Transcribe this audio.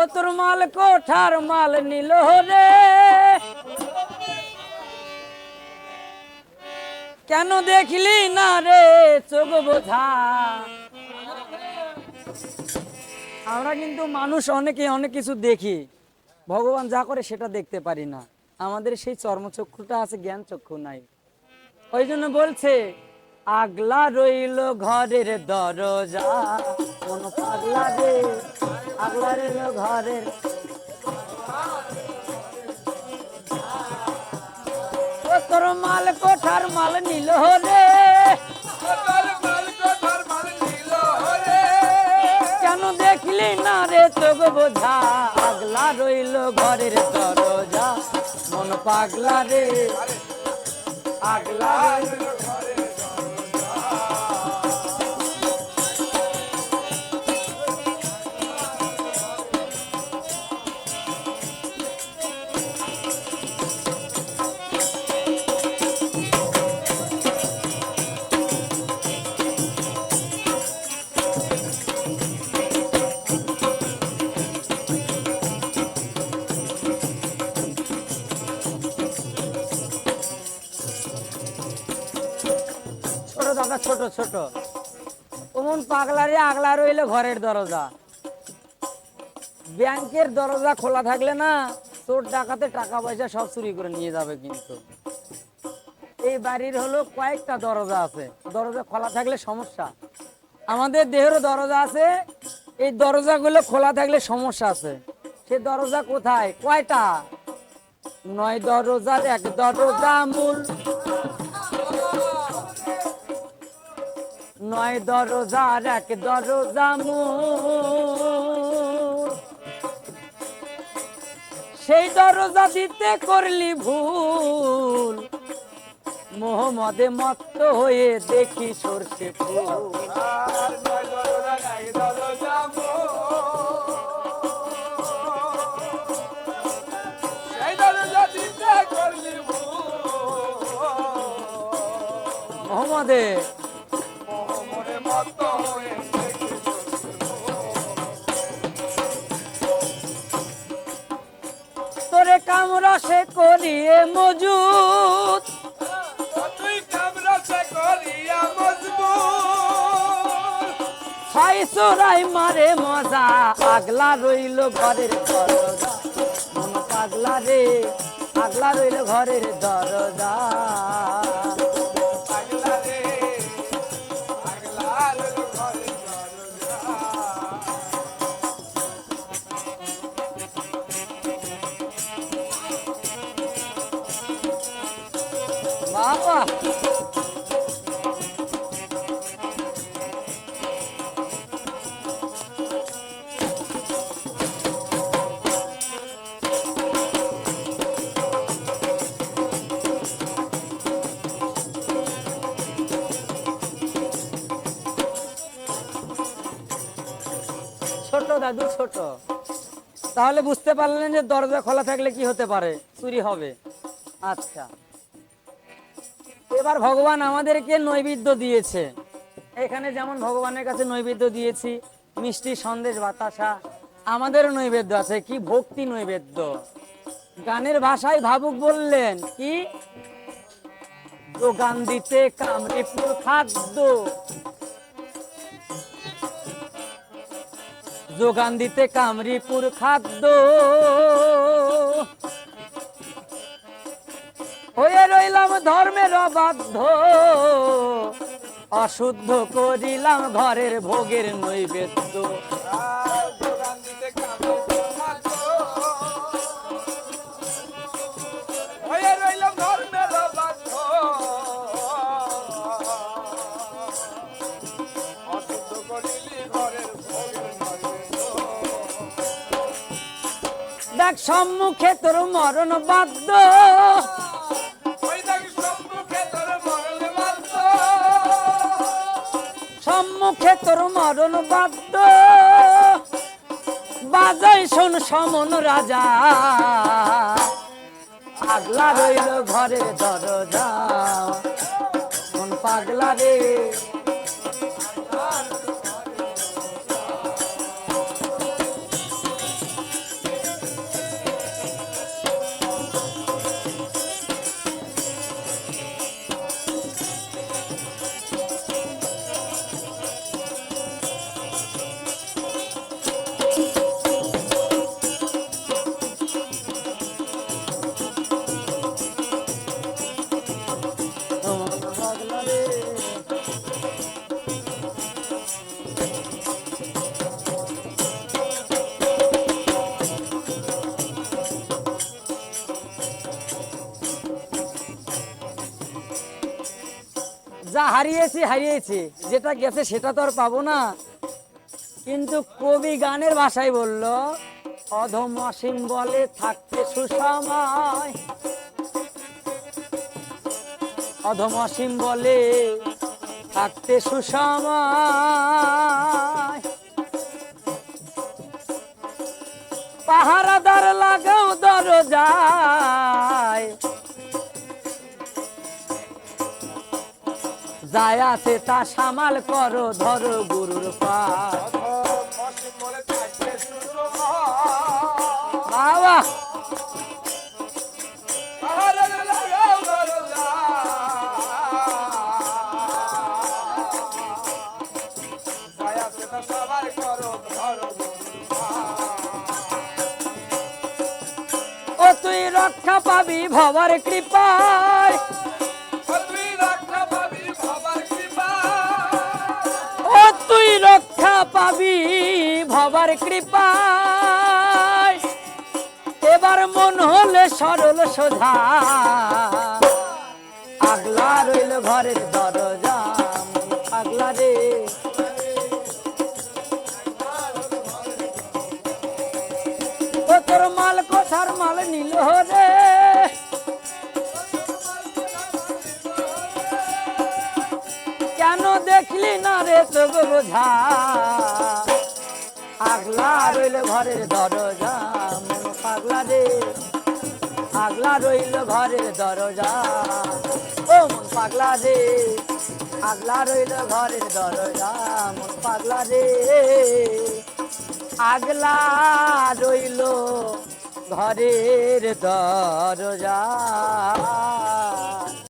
ও তোর মাল কোঠার মাল নিল রে। কেন দেখলি না রে চোখ বোঝা? আমরা কিন্তু মানুষ অনেকে অনেক কিছু দেখি। ভগবান যা করে সেটা দেখতে পারি না। আমাদের সেই চর্মচক্ষুটা আছে জ্ঞান চক্ষু নাই। ওই জন্য বলছে, আগলা রইল ঘরের দরজা কোন পাগলা রে। রইল ঘরের। তোর মাল কোঠার মাল নিল রে। কেন দেখলি না রে তোগ বোঝা? আগলা রইল ঘরের দরজা। মন পাগলা রে। আগলা ছোট। ওমন পাগলারে আগলা রইল ঘরের দরজা। ব্যাংকের দরজা খোলা থাকলে না চোর ডাকাতে টাকা পয়সা সব চুরি করে নিয়ে যাবে কিন্তু। এই বাড়ির হলো কয়েকটা দরজা আছে। দরজা খোলা থাকলে সমস্যা। আমাদের দেহেরও দরজা আছে। এই দরজাগুলো খোলা থাকলে সমস্যা আছে। সে দরজা কোথায়? কয়টা? নয় দরজার এক দরজা, মূল নয় দরজার এক দরজা সেই দরজা দিতে করলি ভুল। মোহাম্মদে মত্ত হয়ে দেখি সরষে ফুল। মোহাম্মদে তোরে কামরা সে করিয়ে মজুত ছাই চোরাই মারে মজা আগলা রইল ঘরের দরজা। পাগলা রে আগলা রইল ঘরের দরজা। বাবা। ছোট দাদু, ছোট। তাহলে বুঝতে পারলেন যে দরজা খোলা থাকলে কি হতে পারে? চুরি হবে। আচ্ছা। এবার ভগবান আমাদেরকে নৈবেদ্য দিয়েছে। এখানে যেমন ভগবানের কাছে নৈবেদ্য দিয়েছি, মিষ্টি সন্দেশ, বাতাসা, আমাদেরও নৈবেদ্য আছে। কি ভক্তি নৈবেদ্য। গানের ভাষায় ভাবুক বললেন, কি? দোকান দিতে কামড়িপুর খাদ্য। যোগান দিতে কামরিপুর খাদ্য। ধর্মের অবাধ্য। অশুদ্ধ করিলাম ঘরের ভোগের নৈবেদ্য। সম্মুখে তোর মরণ বাদ্য সম্মুখে তোর মরণ বাদ্য বাজাই শোন সমন রাজা। পাগলা রইল ঘরে দরজা। পাগলা রে। হারিয়েছি হারিয়েছি। যেটা গেছে সেটা তো আর পাবো না। কিন্তু কবি গানের ভাষায় বলল, অধম অসীম বলে থাকতে সুসময়। অধম অসীম বলে থাকতে সুসময়। পাহারাদার লাগাও দরজায় যায় আছে তা সামাল করো ধরো গুরুর পা। তুই রক্ষা পাবি ভবার কৃপায়। পাবি ভবার কৃপায়। এবার মন হলে সরল সোজা। আগলা রইল ঘরের দরজা পাগলা রে। তোর মাল কোথার মাল নিল রে? দেখলি না রে তোগ বোঝা? আগলা রইল ঘরের দরজা, মন পাগলা রে। আগলা রইল ঘরের দরজা, ও মন পাগলা রে। আগলা রইল ঘরের দরজা, মন পাগলা রে। আগলা রইল ঘরের দরজা।